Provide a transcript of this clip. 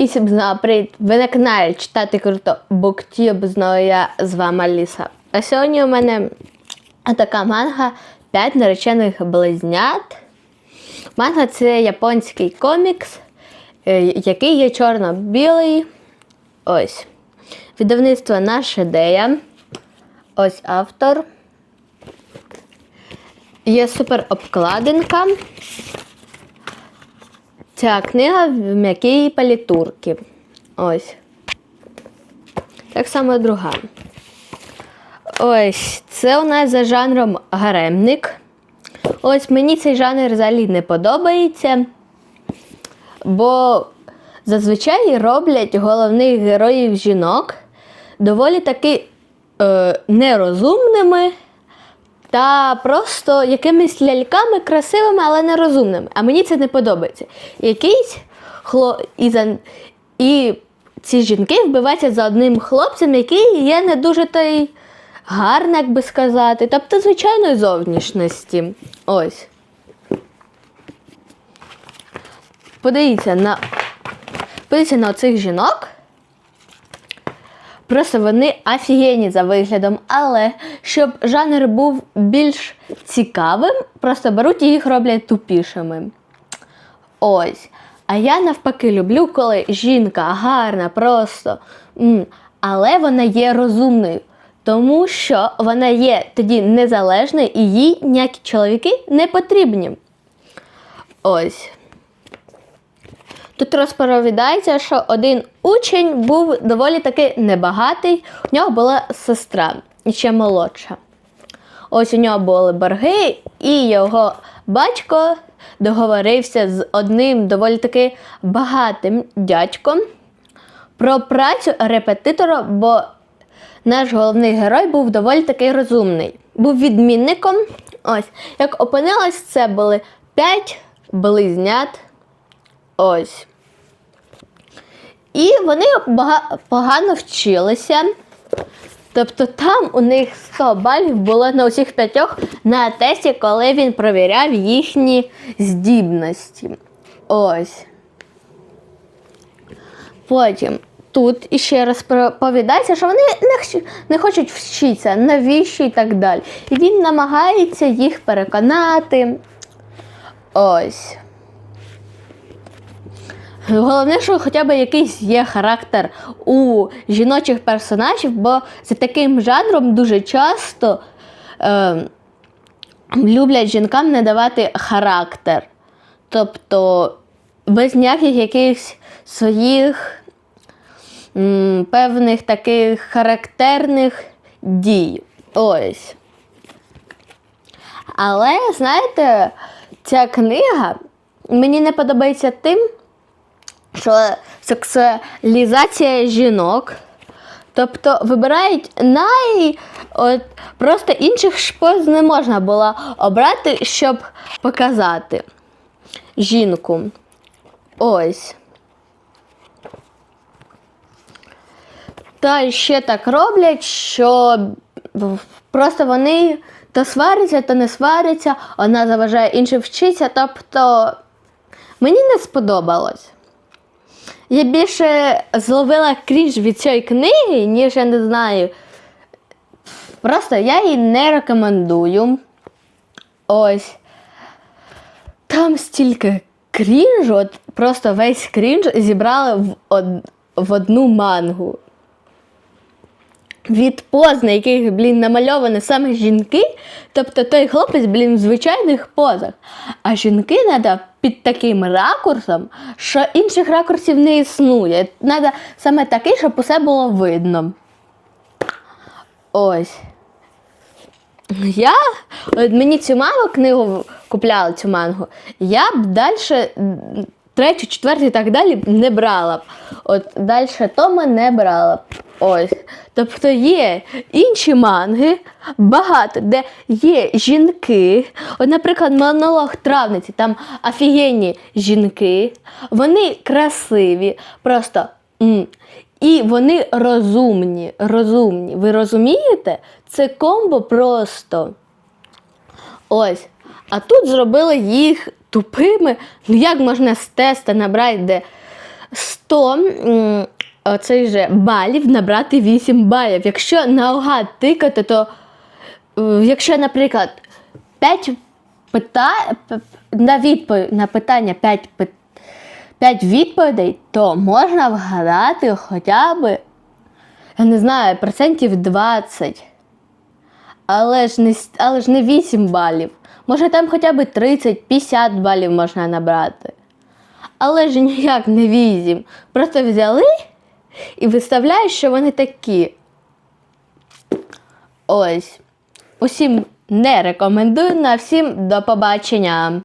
І всім знову привіт! Ви на каналі читати круто Буктюб, знову я з вами Аліса. А сьогодні у мене така манга 5 наречених близнят. Манга це японський комікс, е, який є чорно-білий. Ось. Видавництво наша ідея. Ось автор. Є супер обкладинка. Ця книга в м'якій палітурці. Ось. Так само друга. Ось, це у нас за жанром гаремник. Ось мені цей жанр взагалі не подобається, бо зазвичай роблять головних героїв жінок доволі таки е, нерозумними та просто якимись ляльками красивими, але нерозумними. А мені це не подобається. Якийсь хло... і, за... і ці жінки вбиваються за одним хлопцем, який є не дуже та й гарний, як би сказати, тобто звичайної зовнішності. Ось. Подивіться на, подивіться на оцих жінок. Просто вони офігенні за виглядом, але щоб жанр був більш цікавим, просто беруть і їх роблять тупішими. Ось. А я навпаки люблю, коли жінка гарна, просто, але вона є розумною. Тому що вона є тоді незалежною і їй ніякі чоловіки не потрібні. Ось. Тут розповідається, що один учень був доволі таки небагатий, у нього була сестра ще молодша. Ось у нього були борги, і його батько договорився з одним доволі таки багатим дядьком про працю репетитора, бо наш головний герой був доволі таки розумний. Був відмінником. Ось, як опинилось, це були п'ять близнят. Ось. І вони погано вчилися. Тобто там у них 100 балів було на усіх п'ятьох на тесті, коли він провіряв їхні здібності. Ось. Потім тут іще раз розповідається, що вони не, не хочуть вчитися, навіщо і так далі. І він намагається їх переконати. Ось. Головне, що хоча б якийсь є характер у жіночих персонажів, бо за таким жанром дуже часто е, люблять жінкам не давати характер. Тобто без ніяких якихось своїх м, певних таких характерних дій. Ось. Але, знаєте, ця книга мені не подобається тим, що сексуалізація жінок. Тобто вибирають най. От, просто інших шпоз не можна було обрати, щоб показати жінку. Ось. Та ще так роблять, що просто вони то сваряться, то не сваряться, одна заважає іншим вчитися. Тобто мені не сподобалось. Я більше зловила крінж від цієї книги, ніж я не знаю. Просто я її не рекомендую. Ось. Там стільки крінжу, от просто весь крінж зібрали в, од... в одну мангу. Від поз, на яких, блін, намальовані саме жінки, тобто той хлопець, блін, в звичайних позах. А жінки треба під таким ракурсом, що інших ракурсів не існує. Треба саме такий, щоб усе було видно. Ось. Я, от мені цю мангу книгу купляла цю мангу, я б далі третю, четверту і так далі не брала б. От далі Тома не брала б. Ось. Тобто є інші манги, багато, де є жінки. От, наприклад, монолог травниці, там офігенні жінки, вони красиві, просто. м, І вони розумні, розумні. Ви розумієте? Це комбо просто. Ось. А тут зробили їх тупими. Ну як можна з теста набрати, де 100 оцей же балів набрати 8 балів. Якщо наугад тикати, то е, якщо, наприклад, 5 питань на відповідь на питання 5, 5 відповідей, то можна вгадати хоча б, я не знаю, процентів 20. Але ж не, але ж не 8 балів. Може там хоча б 30-50 балів можна набрати. Але ж ніяк не 8. Просто взяли і виставляють, що вони такі. Ось. Усім не рекомендую, на всім до побачення.